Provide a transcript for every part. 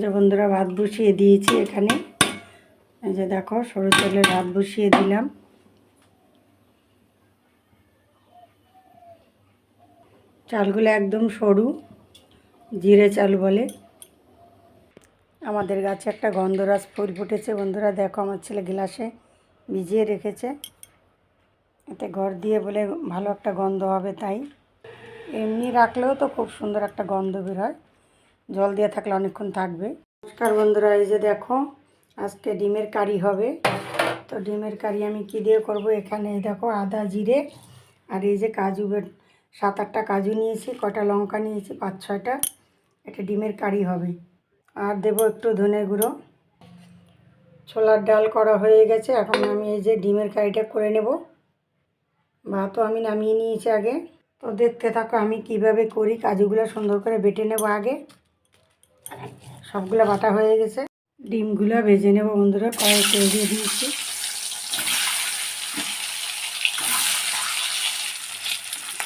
যে বন্ধুরা ভাত বসিয়ে দিয়েছি এখানে। যে দেখো, সরু তেলের ভাত বসিয়ে দিলাম। চালগুলো একদম সরু, জিরে চাল বলে। আমাদের গাছে একটা গন্ধরাজ ফুল ফুটেছে। বন্ধুরা দেখো, আমার ছেলে গ্লাসে ভিজিয়ে রেখেছে। এতে ঘর দিয়ে বলে ভালো একটা গন্ধ হবে তাই। এমনি রাখলেও তো খুব সুন্দর একটা গন্ধ বের হয়। জল দিয়ে থাকলে অনেকক্ষণ থাকবে। নমস্কার বন্ধুরা, এই যে দেখো, আজকে ডিমের কারি হবে। তো ডিমের কারি আমি কি দিয়ে করব এখানে দেখো, আদা, জিরে আর এই যে কাজু সাত আটটা কাজু নিয়েছি, কটা লঙ্কা নিয়েছি, পাঁচ ছয়টা। এটা ডিমের কারি হবে। আর দেবো একটু ধনে গুঁড়ো। ছোলার ডাল করা হয়ে গেছে, এখন আমি এই যে ডিমের কারিটা করে নেব। ভাতও আমি নামিয়ে নিয়েছি আগে। তো দেখতে থাকো আমি কীভাবে করি, কাজুগুলো সুন্দর করে বেটে নেব আগে। সবগুলো বাটা হয়ে গেছে। ডিমগুলো ভেজে নেব বন্ধুরা কড়াই তেল দিয়ে দিয়েছি।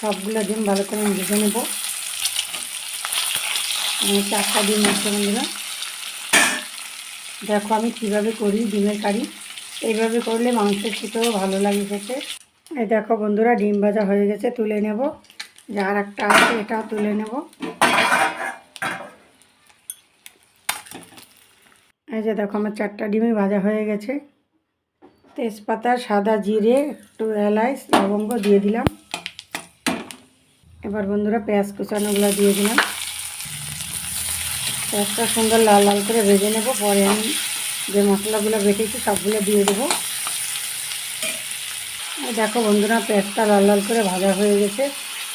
সবগুলো ডিম ভালো করে ভেজে নেব। চারটা ডিম আছে বন্ধুরা। দেখো আমি কীভাবে করি ডিমের কারি। এইভাবে করলে মাংসের খেতেও ভালো লাগে খেতে। এই দেখো বন্ধুরা, ডিম ভাজা হয়ে গেছে, তুলে নেব। যার একটা আছে এটাও তুলে নেব। এই যে দেখো আমার চারটা ডিমই ভাজা হয়ে গেছে। তেজপাতা, সাদা জিরে, একটু এলাচ লবঙ্গ দিয়ে দিলাম। এবার বন্ধুরা পেঁয়াজ কুচানোগুলো দিয়ে দিলাম। পেঁয়াজটা সুন্দর লাল লাল করে ভেজে নেব। পরে আমি যে মশলাগুলো বেটেছি সবগুলো দিয়ে দেবো। দেখো বন্ধুরা, পেঁয়াজটা লাল লাল করে ভাজা হয়ে গেছে।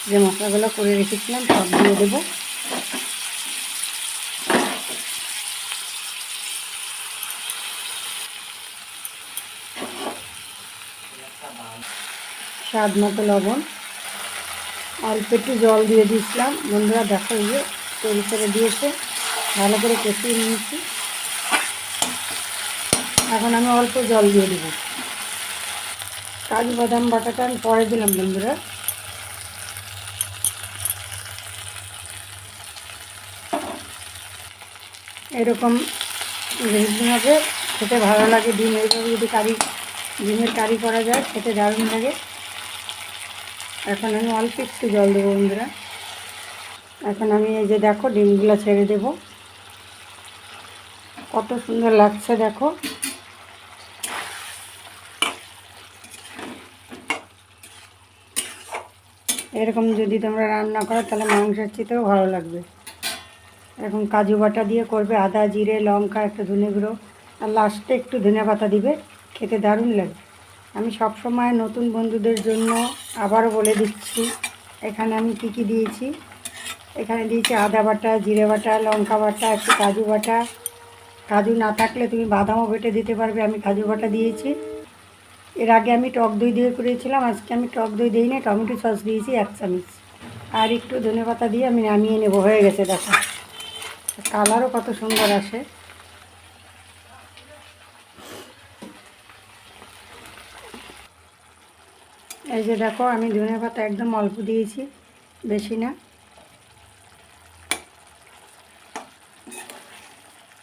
যে মশলাগুলো করে রেখেছিলাম সব দিয়ে দেবো। স্বাদ মতো লবণ। অল্প একটু জল দিয়ে দিয়েছিলাম। বন্ধুরা, দেখো যে তৈরি করে দিয়েছে। ভালো করে কষিয়ে নিয়েছি। এখন আমি অল্প জল দিয়ে দেবো। কাজু বাদাম বাটাটা আমি পরে দিলাম, বন্ধুরা। এরকম হবে। খেতে ভালো লাগে, ডিম এইভাবে যদি কারি ডিমের কারি করা যায়, খেতে দারুণ লাগে। এখন আমি অল্প একটু জল দেবো বন্ধুরা। এখন আমি এই যে দেখো, ডিমগুলো ছেড়ে দেব। কত সুন্দর লাগছে দেখো। এরকম যদি তোমরা রান্না করো, তাহলে মাংসের চেতেও ভালো লাগবে। এখন কাজু বাটা দিয়ে করবে, আদা, জিরে, লঙ্কা, একটু ধনে গুঁড়ো। আর লাস্টে একটু ধনে পাতা দিবে। খেতে দারুণ লাগে। আমি সব সময় নতুন বন্ধুদের জন্য আবারও বলে দিচ্ছি, এখানে আমি কী কী দিয়েছি? এখানে দিয়েছি আদা বাটা, জিরে বাটা, লঙ্কা বাটা, একটু কাজু বাটা। কাজু না থাকলে তুমি বাদামও বেটে দিতে পারবে, আমি কাজু বাটা দিয়েছি। এর আগে আমি টক দই দিয়ে করেছিলাম, আজকে আমি টক দই দিই না টমেটো সস দিয়েছি, এক চামচ। আর একটু ধনে পাতা দিয়ে আমি নামিয়ে নেব, হয়ে গেছে, দেখো। কালারও কত সুন্দর আসে। এই যে দেখো, আমি ধনে পাতা একদম অল্প দিয়েছি, বেশি না।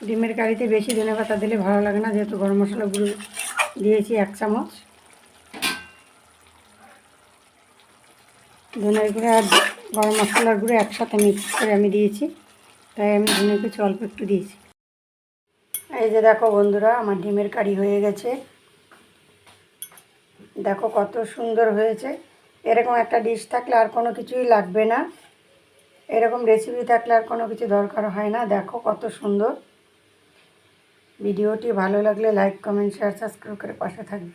ডিমের কারিতে বেশি ধনে পাতা দিলে ভালো লাগে না, যেহেতু গরম মশলা গুঁড়ো দিয়েছি এক চামচ। ধনের গুঁড়ো আর গরম মশলার গুঁড়ো একসাথে মিক্স করে আমি দিয়েছি, তাই আমি ধনে কিছু অল্প একটু দিয়েছি। এই যে দেখো বন্ধুরা, আমার ডিমের কারি হয়ে গেছে। দেখো কত সুন্দর হয়েছে। এরকম একটা ডিশ থাকলে আর কোনো কিছুই লাগবে না। এরকম রেসিপি থাকলে আর কোনো কিছু দরকার হয় না। দেখো কত সুন্দর। ভিডিওটি ভালো লাগলে লাইক কমেন্ট শেয়ার সাবস্ক্রাইব করে পাশে থাকবে।